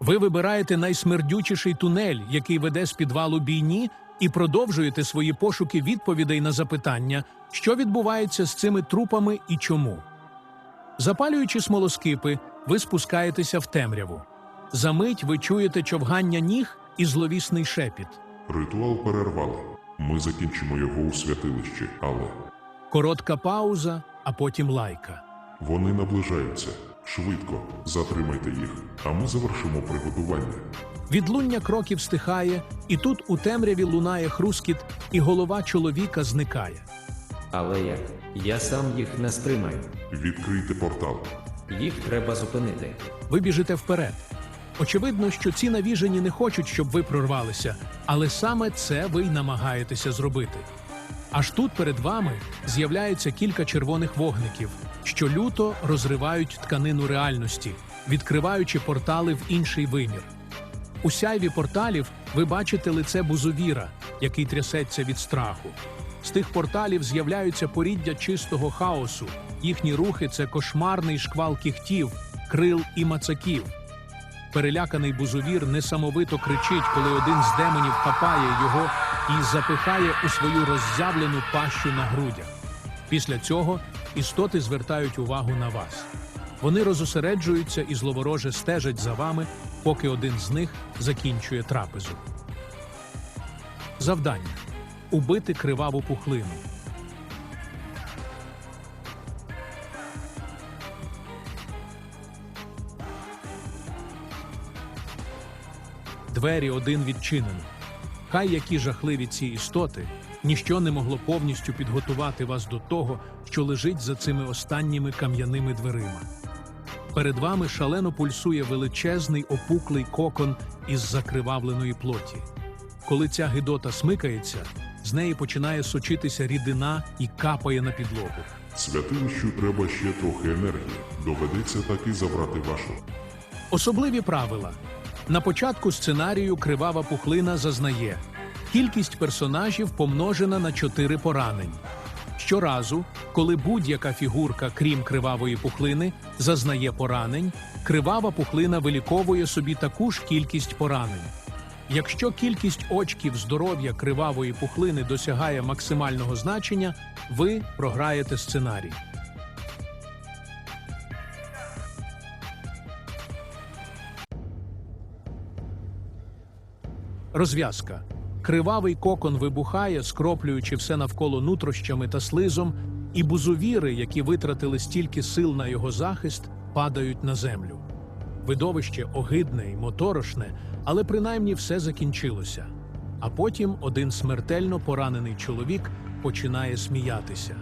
Ви вибираєте найсмердючіший тунель, який веде з підвалу бійні, і продовжуєте свої пошуки відповідей на запитання, що відбувається з цими трупами і чому. Запалюючи смолоскипи, ви спускаєтеся в темряву. Замить ви чуєте човгання ніг і зловісний шепіт. Ритуал перервали. Ми закінчимо його у святилищі, але Коротка пауза, а потім лайка. вони наближаються. Швидко затримайте їх, а ми завершимо приготування. Відлуння кроків стихає, і тут у темряві лунає хрускіт, і голова чоловіка зникає. Але як? Я сам їх не стримаю. Відкрийте портал. Їх треба зупинити. Ви біжите вперед. Очевидно, що ці навіжені не хочуть, щоб ви прорвалися, але саме це ви й намагаєтеся зробити. Аж тут перед вами з'являється кілька червоних вогників, що люто розривають тканину реальності, відкриваючи портали в інший вимір. У сяйві порталів ви бачите лице бузовіра, який трясеться від страху. З тих порталів з'являються поріддя чистого хаосу. Їхні рухи це кошмарний шквал кіхтів, крил і мацаків. Переляканий бузовір несамовито кричить, коли один з демонів хапає його і запихає у свою роззявлену пащу на грудях. Після цього істоти звертають увагу на вас. Вони розосереджуються і зловороже стежать за вами, поки один з них закінчує трапезу. Завдання убити криваву пухлину. Двері один відчинено. Хай які жахливі ці істоти, ніщо не могло повністю підготувати вас до того, що лежить за цими останніми кам'яними дверима. Перед вами шалено пульсує величезний опуклий кокон із закривавленої плоті. Коли ця гидота смикається, з неї починає сочитися рідина і капає на підлогу. Святилищу треба ще трохи енергії. Доведеться таки забрати вашу. Особливі правила. На початку сценарію кривава пухлина зазнає кількість персонажів помножена на 4 поранень. Щоразу, коли будь-яка фігурка, крім кривавої пухлини, зазнає поранень, кривава пухлина виліковує собі таку ж кількість поранень. Якщо кількість очків здоров'я кривавої пухлини досягає максимального значення, ви програєте сценарій. Розв'язка. Кривавий кокон вибухає, скроплюючи все навколо нутрощами та слизом, і бузовіри, які витратили стільки сил на його захист, падають на землю. Видовище огидне й моторошне, але принаймні все закінчилося. А потім один смертельно поранений чоловік починає сміятися.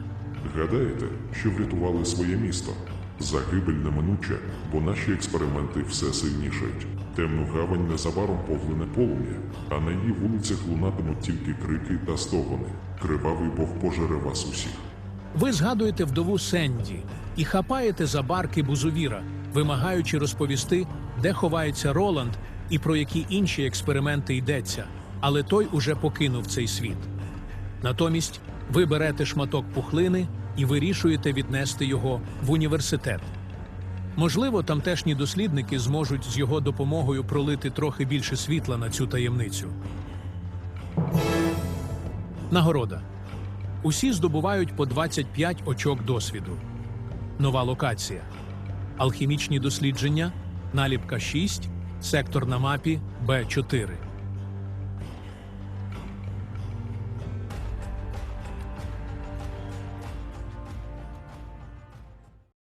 Гадаєте, що врятували своє місто? Загибель неминуча, бо наші експерименти все сильнішають. Темну гавань незабаром поглине полум'я, а на її вулицях лунатимуть тільки крики та стогони. Кривавий Бог пожере вас усіх. Ви згадуєте вдову Сенді і хапаєте за барки бузовіра, вимагаючи розповісти, де ховається Роланд і про які інші експерименти йдеться, але той уже покинув цей світ. Натомість ви берете шматок пухлини і вирішуєте віднести його в університет. Можливо, тамтешні дослідники зможуть з його допомогою пролити трохи більше світла на цю таємницю. Нагорода. Усі здобувають по 25 очок досвіду. Нова локація. Алхімічні дослідження. Наліпка 6. Сектор на мапі Б4.